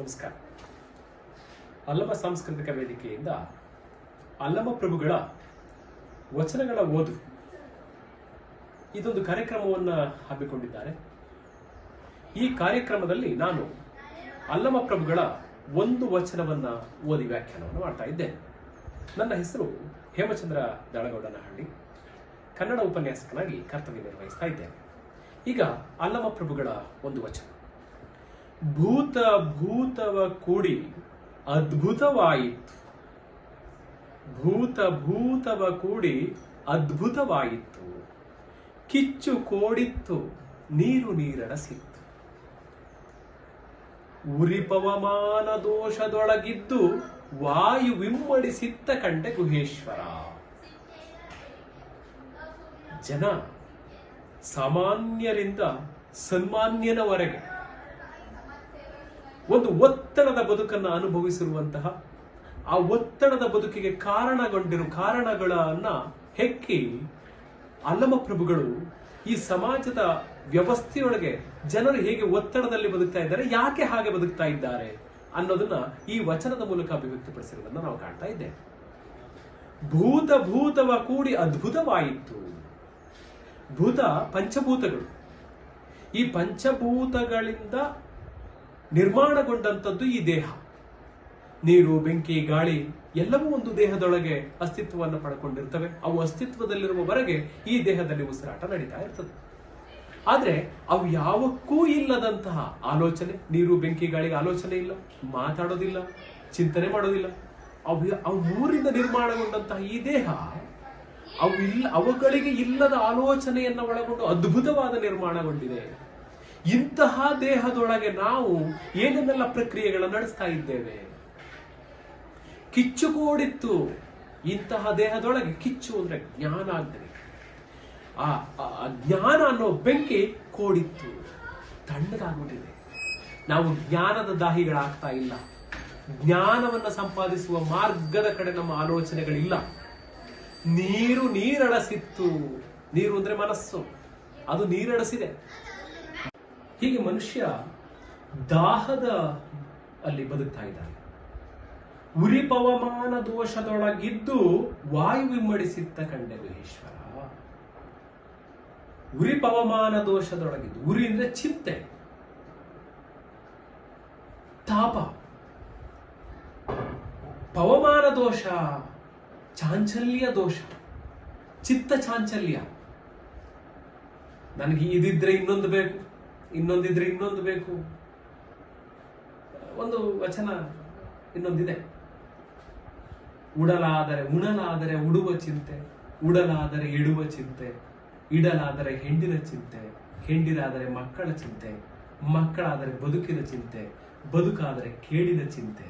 ನಮಸ್ಕಾರ. ಅಲ್ಲಮ ಸಾಂಸ್ಕೃತಿಕ ವೇದಿಕೆಯಿಂದ ಅಲ್ಲಮ ಪ್ರಭುಗಳ ವಚನಗಳ ಓದು. ಇದೊಂದು ಕಾರ್ಯಕ್ರಮವನ್ನು ಹಮ್ಮಿಕೊಂಡಿದ್ದಾರೆ. ಈ ಕಾರ್ಯಕ್ರಮದಲ್ಲಿ ನಾನು ಅಲ್ಲಮ ಪ್ರಭುಗಳ ಒಂದು ವಚನವನ್ನು ಓದಿ ವ್ಯಾಖ್ಯಾನವನ್ನು ಮಾಡ್ತಾ ಇದ್ದೇನೆ ನನ್ನ ಹೆಸರು ಹೇಮಚಂದ್ರ ದಳಗೌಡನಹಳ್ಳಿ. ಕನ್ನಡ ಉಪನ್ಯಾಸಕನಾಗಿ ಕರ್ತವ್ಯ ನಿರ್ವಹಿಸ್ತಾ ಇದ್ದೇನೆ. ಈಗ ಅಲ್ಲಮ ಪ್ರಭುಗಳ ಒಂದು ವಚನ. ಭೂತ ಭೂತವ ಕೂಡಿ ಅದ್ಭುತವಾಯಿತು. ಭೂತ ಭೂತವ ಕೂಡಿ ಅದ್ಭುತವಾಯಿತು. ಕಿಚ್ಚು ಕೋಡಿತ್ತು, ನೀರು ನೀರಡಸಿತ್ತು. ಉರಿ ಪವಮಾನ ದೋಷದೊಳಗಿದ್ದು ವಾಯು ವಿಮ್ಮಡಿಸಿತ್ತ ಕಂಡೆ ಗುಹೇಶ್ವರ. ಜನ ಸಾಮಾನ್ಯರಿಂದ ಸನ್ಮಾನ್ಯನವರೆಗೆ ಒಂದು ಒತ್ತಡದ ಬದುಕನ್ನು ಅನುಭವಿಸಿರುವಂತಹ ಆ ಒತ್ತಡದ ಬದುಕಿಗೆ ಕಾರಣಗೊಂಡಿರುವ ಕಾರಣಗಳನ್ನ ಹೆಕ್ಕಿ ಅಲ್ಲಮ ಪ್ರಭುಗಳು ಈ ಸಮಾಜದ ವ್ಯವಸ್ಥೆಯೊಳಗೆ ಜನರು ಹೇಗೆ ಒತ್ತಡದಲ್ಲಿ ಬದುಕ್ತಾ ಇದ್ದಾರೆ, ಯಾಕೆ ಹಾಗೆ ಬದುಕ್ತಾ ಇದ್ದಾರೆ ಅನ್ನೋದನ್ನ ಈ ವಚನದ ಮೂಲಕ ಅಭಿವ್ಯಕ್ತಪಡಿಸಿರುವುದನ್ನು ನಾವು ಕಾಣ್ತಾ ಇದ್ದೇವೆ. ಭೂತ ಭೂತವ ಕೂಡಿ ಅದ್ಭುತವಾಯಿತು. ಭೂತ ಪಂಚಭೂತಗಳು. ಈ ಪಂಚಭೂತಗಳಿಂದ ನಿರ್ಮಾಣಗೊಂಡಂಥದ್ದು ಈ ದೇಹ. ನೀರು, ಬೆಂಕಿ, ಗಾಳಿ ಎಲ್ಲವೂ ಒಂದು ದೇಹದೊಳಗೆ ಅಸ್ತಿತ್ವವನ್ನು ಪಡ್ಕೊಂಡಿರ್ತವೆ. ಅವು ಅಸ್ತಿತ್ವದಲ್ಲಿರುವವರೆಗೆ ಈ ದೇಹದಲ್ಲಿ ಉಸಿರಾಟ ನಡೀತಾ ಇರ್ತದೆ. ಆದರೆ ಅವು ಯಾವಕ್ಕೂ ಇಲ್ಲದಂತಹ ಆಲೋಚನೆ, ನೀರು, ಬೆಂಕಿ ಗಾಳಿಗೆ ಆಲೋಚನೆ ಇಲ್ಲ, ಮಾತಾಡೋದಿಲ್ಲ, ಚಿಂತನೆ ಮಾಡೋದಿಲ್ಲ. ಅವು ಅವು ಮೂರಿಂದ ನಿರ್ಮಾಣಗೊಂಡಂತಹ ಈ ದೇಹ, ಅವು ಇಲ್ಲ ಅವುಗಳಿಗೆ ಇಲ್ಲದ ಆಲೋಚನೆಯನ್ನು ಒಳಗೊಂಡು ಅದ್ಭುತವಾದ ನಿರ್ಮಾಣಗೊಂಡಿದೆ. ಇಂತಹ ದೇಹದೊಳಗೆ ನಾವು ಏನೇನೆಲ್ಲ ಪ್ರಕ್ರಿಯೆಗಳನ್ನು ನಡೆಸ್ತಾ ಇದ್ದೇವೆ? ಕಿಚ್ಚು ಕೂಡಿತ್ತು. ಇಂತಹ ದೇಹದೊಳಗೆ ಕಿಚ್ಚು ಅಂದ್ರೆ ಜ್ಞಾನ ಆಗ್ತದೆ ಆ ಜ್ಞಾನ ಅನ್ನೋ ಬೆಂಕಿ ಕೂಡಿತ್ತು. ತಣ್ಣಗಾಗ್ಬಿಟ್ಟಿದೆ ನಾವು ಜ್ಞಾನದ ದಾಹಿಗಳಾಗ್ತಾ ಇಲ್ಲ. ಜ್ಞಾನವನ್ನು ಸಂಪಾದಿಸುವ ಮಾರ್ಗದ ಕಡೆ ನಮ್ಮ ಆಲೋಚನೆಗಳಿಲ್ಲ. ನೀರು ನೀರಳಸಿತ್ತು. ನೀರು ಅಂದ್ರೆ ಮನಸ್ಸು. ಅದು ನೀರಡಸಿದೆ ಹೀಗೆ ಮನುಷ್ಯ ದಾಹದ ಅಲ್ಲಿ ಬದುಕ್ತಾ ಇದ್ದಾನೆ. ಉರಿ ಪವಮಾನ ದೋಷದೊಳಗಿದ್ದು ವಾಯು ವಿಮ್ಮಡಿಸಿತ್ತ ಕಂಡೆ ಈಶ್ವರ ಉರಿ ಪವಮಾನ ದೋಷದೊಳಗಿದ್ದು, ಉರಿ ಅಂದ್ರೆ ಚಿಂತೆ, ತಾಪ. ಪವಮಾನ ದೋಷ ಚಾಂಚಲ್ಯ ದೋಷ, ಚಿತ್ತ ಚಾಂಚಲ್ಯ. ನನಗೆ ಇದಿದ್ರೆ ಇನ್ನೊಂದು ಬೇಕು. ಇನ್ನೊಂದಿದ್ರೆ ಇನ್ನೊಂದು ಬೇಕು. ಒಂದು ವಚನ ಇನ್ನೊಂದಿದೆ. ಉಡಲಾದರೆ ಉಣಲಾದರೆ ಉಡುವ ಚಿಂತೆ, ಉಡಲಾದರೆ ಇಡುವ ಚಿಂತೆ, ಇಡಲಾದರೆ ಹೆಂಡಿನ ಚಿಂತೆ, ಹೆಂಡಿರಾದರೆ ಮಕ್ಕಳ ಚಿಂತೆ, ಮಕ್ಕಳಾದರೆ ಬದುಕಿನ ಚಿಂತೆ, ಬದುಕಾದರೆ ಕೇಳಿದ ಚಿಂತೆ.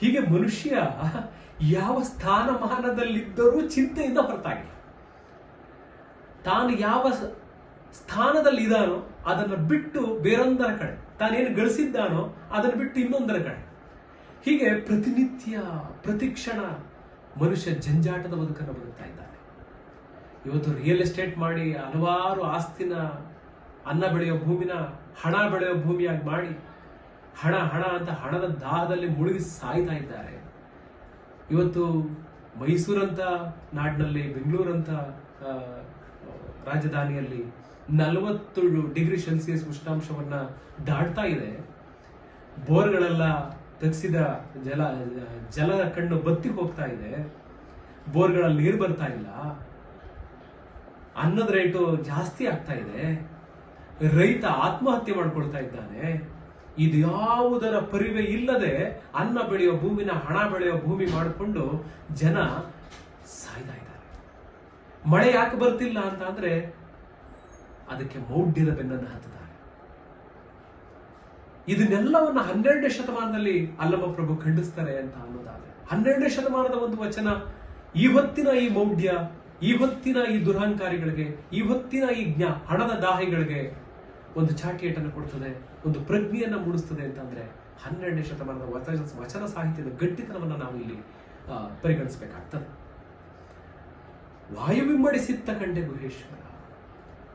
ಹೀಗೆ ಮನುಷ್ಯ ಯಾವ ಸ್ಥಾನಮಾನದಲ್ಲಿದ್ದರೂ ಚಿಂತೆಯಿಂದ ಹೊರತಾಗಿ ತಾನು ಯಾವ ಸ್ಥಾನದಲ್ಲಿದ್ದಾನೋ ಅದನ್ನು ಬಿಟ್ಟು ಬೇರೊಂದರ ಕಡೆ. ತಾನೇನು ಗಳಿಸಿದ್ದಾನೋ ಅದನ್ನು ಬಿಟ್ಟು ಇನ್ನೊಂದರ ಕಡೆ. ಹೀಗೆ ಪ್ರತಿನಿತ್ಯ, ಪ್ರತಿಕ್ಷಣ ಮನುಷ್ಯ ಜಂಜಾಟದ ಬದುಕನ್ನು ಬದುಕ್ತಾ ಇದ್ದಾನೆ. ಇವತ್ತು ರಿಯಲ್ ಎಸ್ಟೇಟ್ ಮಾಡಿ, ಹಲವಾರು ಆಸ್ತಿನ ಅನ್ನ ಬೆಳೆಯೋ ಭೂಮಿನ, ಹಣ ಬೆಳೆಯೋ ಭೂಮಿಯಾಗಿ ಮಾಡಿ, ಹಣ ಹಣ ಅಂತ ಹಣದ ದಾಹದಲ್ಲಿ ಮುಳುಗಿ ಸಾಯ್ತಾ ಇದ್ದಾರೆ. ಇವತ್ತು ಮೈಸೂರಂತ ನಾಡಿನಲ್ಲಿ, ಬೆಂಗಳೂರಂತ ರಾಜಧಾನಿಯಲ್ಲಿ ನಲವತ್ತು ಡಿಗ್ರಿ ಸೆಲ್ಸಿಯಸ್ ಉಷ್ಣಾಂಶವನ್ನ ದಾಟ್ತಾ ಇದೆ. ಬೋರ್ಗಳೆಲ್ಲ ತಗ್ಸಿದ ಜಲ ಜಲ ಕಣ್ಣು ಬತ್ತಿ ಹೋಗ್ತಾ ಇದೆ. ಬೋರ್ಗಳಲ್ಲಿ ನೀರು ಬರ್ತಾ ಇಲ್ಲ. ಅನ್ನದ ರೇಟು ಜಾಸ್ತಿ ಆಗ್ತಾ ಇದೆ. ರೈತ ಆತ್ಮಹತ್ಯೆ ಮಾಡ್ಕೊಳ್ತಾ ಇದ್ದಾನೆ. ಇದು ಯಾವುದರ ಪರಿವೆ ಇಲ್ಲದೆ ಅನ್ನ ಬೆಳೆಯೋ ಭೂಮಿನ ಹಣ ಬೆಳೆಯೋ ಭೂಮಿ ಮಾಡಿಕೊಂಡು ಜನ ಸಾಯ್ತಾ ಇದ್ದಾರೆ. ಮಳೆ ಯಾಕೆ ಬರ್ತಿಲ್ಲ ಅಂತ ಅಂದ್ರೆ ಅದಕ್ಕೆ ಮೌಢ್ಯದ ಬೆನ್ನನ್ನು ಹತ್ತಿದ್ದಾರೆ ಇದನ್ನೆಲ್ಲವನ್ನ ಹನ್ನೆರಡನೇ ಶತಮಾನದಲ್ಲಿ ಅಲ್ಲಮ ಪ್ರಭು ಖಂಡಿಸ್ತಾರೆ ಅಂತ ಅನ್ನೋದಾದ್ರೆ, ಹನ್ನೆರಡನೇ ಶತಮಾನದ ಒಂದು ವಚನ, ಈ ಹೊತ್ತಿನ ಈ ಮೌಢ್ಯ, ಈ ಹೊತ್ತಿನ ಈ ದುರಹಂಕಾರಿಗಳಿಗೆ, ಈ ಹೊತ್ತಿನ ಈ ಜ್ಞಾ, ಹಣದ ದಾಹಿಗಳಿಗೆ ಒಂದು ಚಾಟಿಯೇಟನ್ನು ಕೊಡ್ತದೆ, ಒಂದು ಪ್ರಜ್ಞೆಯನ್ನ ಮೂಡಿಸ್ತದೆ ಅಂತಂದ್ರೆ ಹನ್ನೆರಡನೇ ಶತಮಾನದ ವಚನ ಸಾಹಿತ್ಯದ ಗಟ್ಟಿತನವನ್ನು ನಾವು ಇಲ್ಲಿ ಪರಿಗಣಿಸಬೇಕಾಗ್ತದೆ. ವಾಯುವಿಂಬಡಿಸಿತ್ತ ಕಂಡೆ ಮಹೇಶ್ವರ.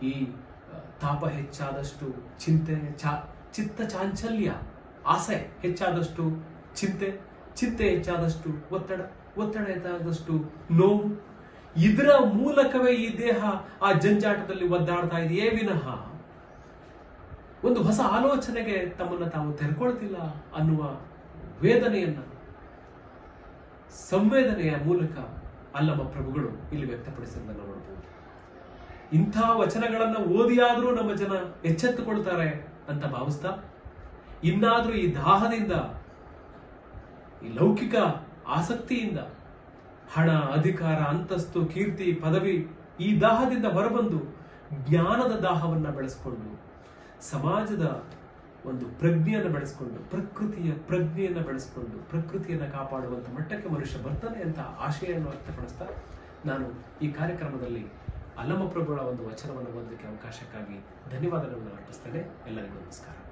ಈ ತಾಪ ಹೆಚ್ಚಾದಷ್ಟು ಚಿಂತೆ ಚಿತ್ತ ಚಾಂಚಲ್ಯ, ಆಸೆ ಹೆಚ್ಚಾದಷ್ಟು ಚಿಂತೆ ಚಿಂತೆ ಹೆಚ್ಚಾದಷ್ಟು ಒತ್ತಡ ಒತ್ತಡ ಹೆಚ್ಚಾದಷ್ಟು ನೋವು. ಇದರ ಮೂಲಕವೇ ಈ ದೇಹ ಆ ಜಂಜಾಟದಲ್ಲಿ ಒದ್ದಾಡ್ತಾ ಇದೆಯೇ ವಿನಃ? ಒಂದು ಹೊಸ ಆಲೋಚನೆಗೆ ತಮ್ಮನ್ನು ತಾವು ತೆರೆಕೊಳ್ತಿಲ್ಲ ಅನ್ನುವ ವೇದನೆಯನ್ನ, ಸಂವೇದನೆಯ ಮೂಲಕ ಅಲ್ಲಮ ಪ್ರಭುಗಳು ಇಲ್ಲಿ ವ್ಯಕ್ತಪಡಿಸಿದ್ದನ್ನು ನೋಡಬಹುದು ಇಂಥ ವಚನಗಳನ್ನ ಓದಿಯಾದರೂ ನಮ್ಮ ಜನ ಎಚ್ಚೆತ್ತುಕೊಳ್ತಾರೆ ಅಂತ ಭಾವಿಸ್ತಾ, ಇನ್ನಾದ್ರೂ ಈ ದಾಹದಿಂದ, ಈ ಲೌಕಿಕ ಆಸಕ್ತಿಯಿಂದ, ಹಣ, ಅಧಿಕಾರ, ಅಂತಸ್ತು, ಕೀರ್ತಿ, ಪದವಿ, ಈ ದಾಹದಿಂದ ಹೊರಬಂದು ಜ್ಞಾನದ ದಾಹವನ್ನ ಬೆಳೆಸ್ಕೊಂಡು, ಸಮಾಜದ ಒಂದು ಪ್ರಜ್ಞೆಯನ್ನು ಬೆಳೆಸ್ಕೊಂಡು, ಪ್ರಕೃತಿಯ ಪ್ರಜ್ಞೆಯನ್ನು ಬೆಳೆಸ್ಕೊಂಡು, ಪ್ರಕೃತಿಯನ್ನು ಕಾಪಾಡುವಂಥ ಮಟ್ಟಕ್ಕೆ ಮನುಷ್ಯ ಬರ್ತಾನೆ ಅಂತ ಆಶಯವನ್ನು ವ್ಯಕ್ತಪಡಿಸ್ತಾ ನಾನು ಈ ಕಾರ್ಯಕ್ರಮದಲ್ಲಿ ಅಲ್ಲಮ್ಮ ಪ್ರಭುಗಳ ಒಂದು ವಚನವನ್ನು ಓದಲಿಕ್ಕೆ ಅವಕಾಶಕ್ಕಾಗಿ ಧನ್ಯವಾದಗಳನ್ನು ಅರ್ಪಿಸ್ತೇನೆ. ಎಲ್ಲರಿಗೂ ನಮಸ್ಕಾರ.